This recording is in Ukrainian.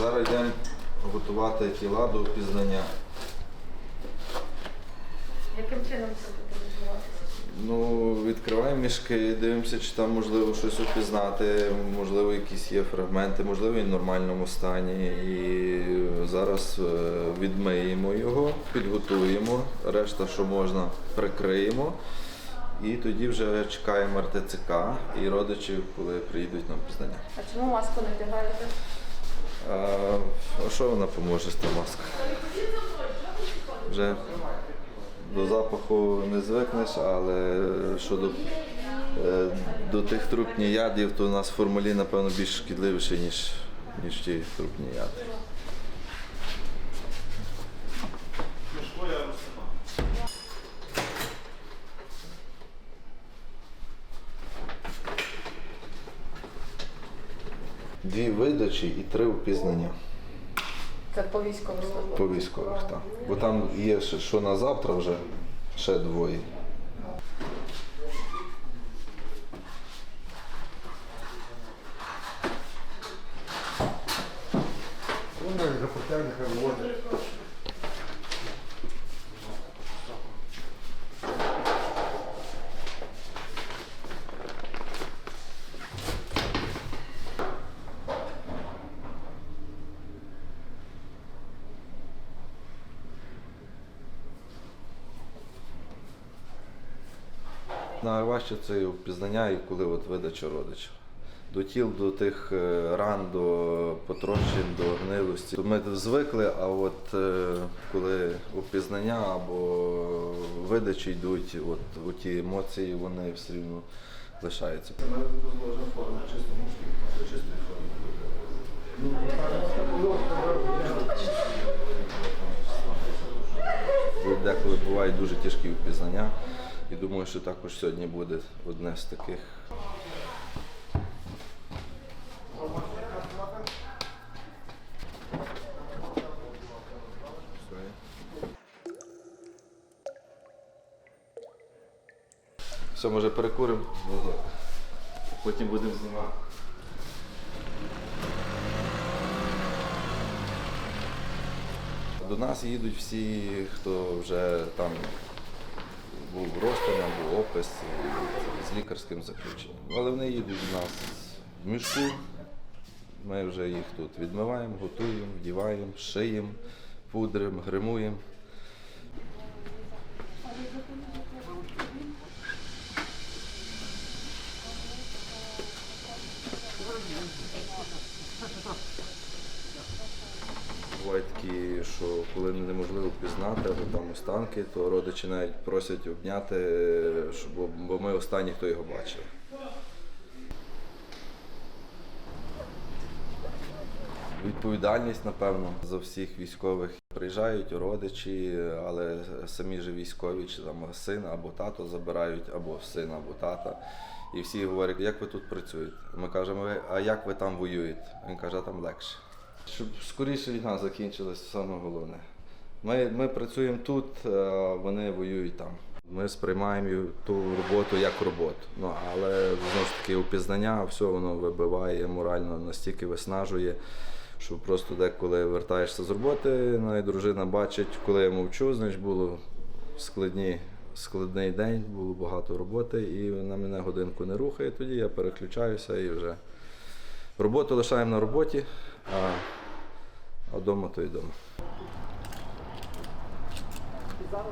Зараз йдемо готувати тіла до впізнання. Яким чином це буде відбуватися? Ну, відкриваємо мішки, дивимося, чи там можливо щось впізнати, можливо, якісь є фрагменти, можливо, він в нормальному стані. І зараз е, відмиємо його, підготуємо, решта, що можна, прикриємо. І тоді вже чекаємо РТЦК і родичів, коли приїдуть на впізнання. А чому маску не вдягаєте? А, що вона поможе та маска? Вже до запаху не звикнеш, але щодо е, до тих трупні ядів, то у нас формалін, напевно, більш шкідливіший, ніж, ніж ті трупні яди. Дві видачі і три впізнання. Це по військових службах? По військових, так. Бо там є ще, що на завтра вже ще двоє. Вони репортер Найважче це і впізнання і коли от видача родичів. До тіл, до тих е, ран, до потрощень, до гнилості. Ми звикли, а от е, коли впізнання або видачі йдуть, от ті емоції, вони все рівно лишаються. Бо Деколи бувають дуже тяжкі впізнання. І думаю, що також сьогодні буде одне з таких. Все, може перекуримо, потім будемо знімати. До нас їдуть всі, хто вже там був розстріл, або опис з лікарським заключенням. Але вони їдуть до нас в мішку. Ми вже їх тут відмиваємо, готуємо, вдіваємо, шиємо, пудримо, гримуємо. Бувають такі, що коли неможливо впізнати або там останки, то родичі навіть просять обняти, бо ми останні, хто його бачив. Відповідальність, напевно, за всіх військових. Приїжджають родичі, але самі ж військові, чи там син або тато забирають, або син, або тата. І всі говорять, як ви тут працюєте? Ми кажемо, а як ви там воюєте? Він каже, «А там легше. Щоб скоріше війна закінчилась, саме головне. Ми, ми працюємо тут, а вони воюють там. Ми сприймаємо ту роботу як роботу. Ну, але знову ж таки упізнання, все воно вибиває морально, настільки виснажує, що просто деколи вертаєшся з роботи, навіть дружина бачить, коли я мовчу, значить було складні, складний день, було багато роботи, і вона мене годинку не рухає, тоді я переключаюся і вже роботу лишаємо на роботі, а, вдома то й вдома. Зараз.